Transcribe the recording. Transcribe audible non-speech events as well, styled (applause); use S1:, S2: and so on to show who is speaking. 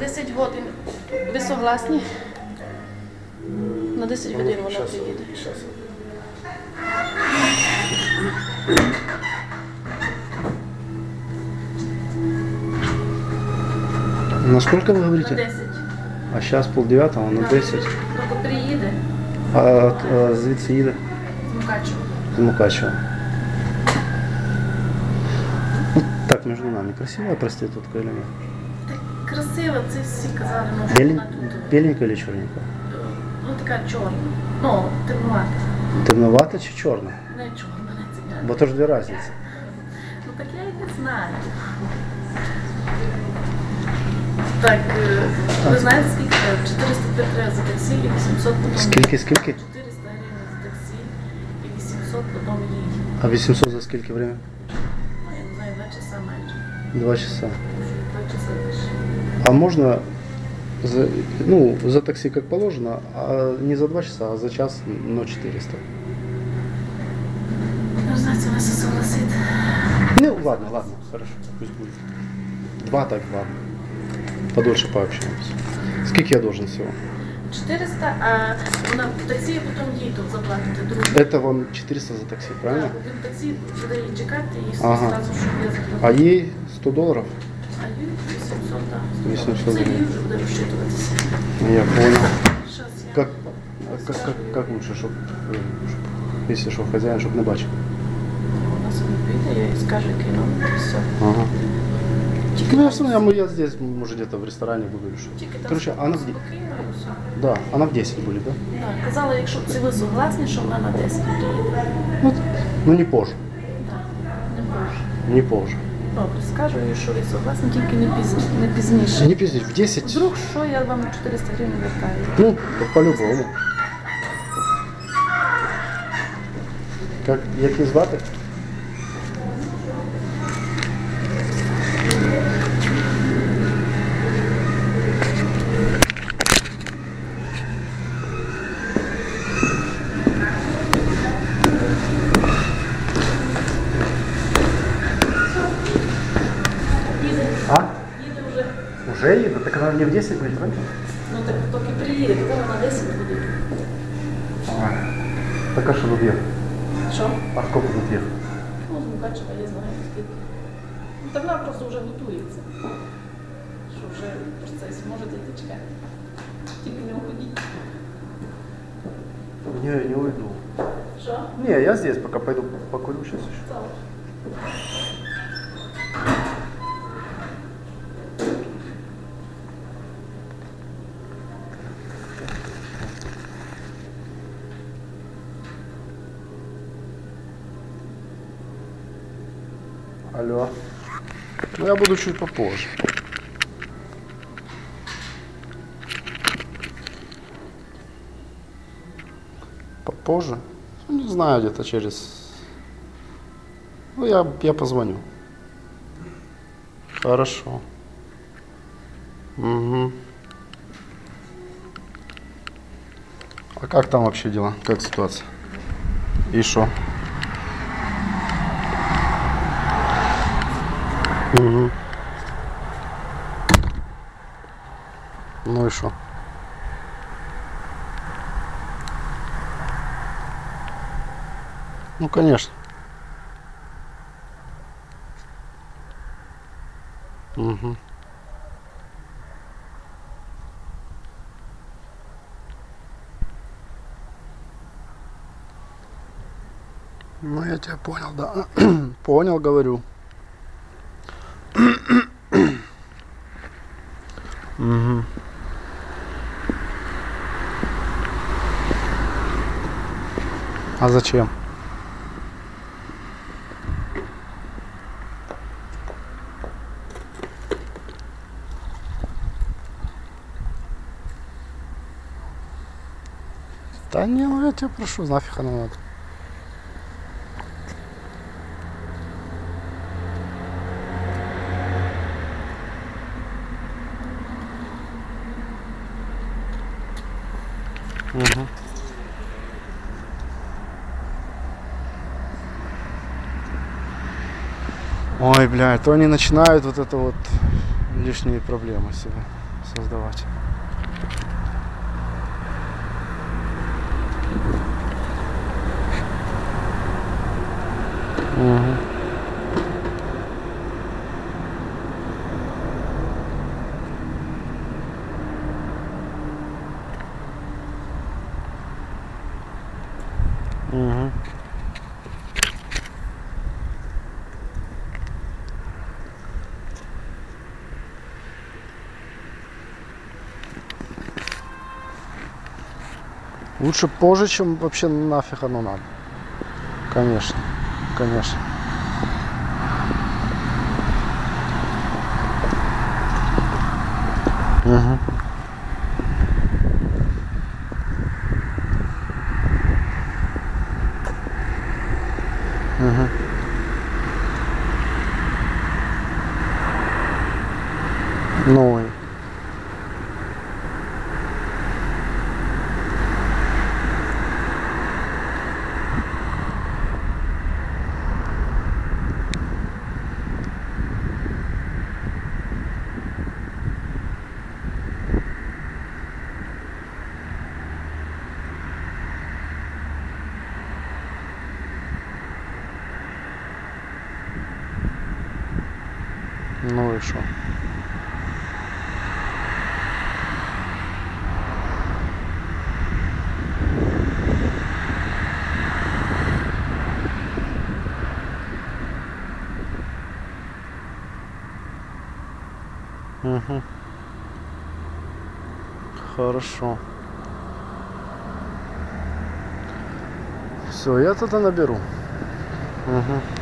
S1: 10 годин. Ви согласні? На 10 годин вона приїде.
S2: На сколько вы
S1: На
S2: говорите?
S1: 10.
S2: А сейчас полдевятого, на
S1: Так.
S2: 10.
S1: Тільки приїде
S2: А, а звідси їде?
S1: з Мукачева.
S2: З Мукачева. Ну, так, между нами. Красивая проститутка или нет?
S1: Так красиво, це всі казали, ну, що
S2: Белень...
S1: вона тут.
S2: Беленькая или черненькая?
S1: Ну така чорна. Ну, темнувата.
S2: Темновата чи чорна?
S1: Не чорна, не цигана.
S2: Бо то ж дві різниці.
S1: Ну так я і не знаю. Так, е, ви знаєте, скільки треба? 405 треба за таксі і 800 потім.
S2: Скільки, скільки?
S1: 400 гривень за таксі і 800 потім їй.
S2: А 800 за скільки время?
S1: Ну, я не знаю, 2 часа майже.
S2: Два часа.
S1: 2 часа більше.
S2: А можно за, ну, за такси как положено, а не за два часа, а за час, но 400.
S1: Ну, знаєте, вона се согласить.
S2: Ну, ладно, ладно, хорошо, пусть будет. Два так, ладно. Подольше пообщаемся. Сколько я должен всего?
S1: 400, а вона в таксі і потім їй тут заплатити другу.
S2: Это вам 400 за такси, правильно?
S1: Так, Він в таксі буде її чекати і
S2: Ага.
S1: зразу, щоб я заплатила.
S2: А ей 100 долларов?
S1: А їй 800, так.
S2: 800
S1: Це їй
S2: гривень.
S1: вже буде розчитуватися.
S2: Я понял.
S1: Щас я.
S2: Как, а как, как, как лучше, чтобы, если что, хозяин, чтобы не бачил?
S1: Вона собі піде, я їй скажу, який номер, і все.
S2: Ага.
S1: Тільки
S2: Ну, я,
S1: там-
S2: все равно, я здесь, может, где-то в ресторане буду или что.
S1: Тільки там
S2: Короче, она в, де-
S1: спокійно і все.
S2: да, она в 10 будет, да?
S1: Так, казала, якщо це ви согласні, що вона на 10 приїде.
S2: Ну, ну не позже.
S1: Так, не боже.
S2: Не позже.
S1: Добре, скажу їй, що ви согласні, тільки не, пізно, не пізніше.
S2: Не пізніше, в 10.
S1: Вдруг що, я вам 400 гривень вертаю.
S2: Ну, по-любому. Як її звати?
S1: їде?
S2: Так вона не в 10 буде раніше?
S1: Ну так поки приїде, коли вона 10 буде.
S2: Так а що тут є?
S1: Що?
S2: А сколько тут є?
S1: Ну, з Мукачева я знаю скільки. Ну, так вона просто вже готується. Що вже в процесі можете йти чекати. Тільки не уходіть.
S2: Не, не уйду.
S1: Що?
S2: Не, я здесь пока пойду покурю сейчас еще.
S1: Добре.
S2: Алло. Ну я буду чуть попозже. Попозже? Ну, не знаю, где-то через... Ну, я, я позвоню. Хорошо. Угу. А как там вообще дела? Как ситуация? И что? Угу. Ну и что? Ну, конечно. Угу. Ну, я тебя понял, да. (clears throat) понял, говорю. А зачем? Да не, ну я тебя прошу, нафиг оно надо. Угу. Ой, блядь, то они начинают вот это вот лишние проблемы себе создавать. Лучше позже, чем вообще нафиг оно надо. Конечно, конечно. Мгм. Мгм. Ну и ну и что? Мгм. Хорошо. Все, я тогда наберу. Мгм.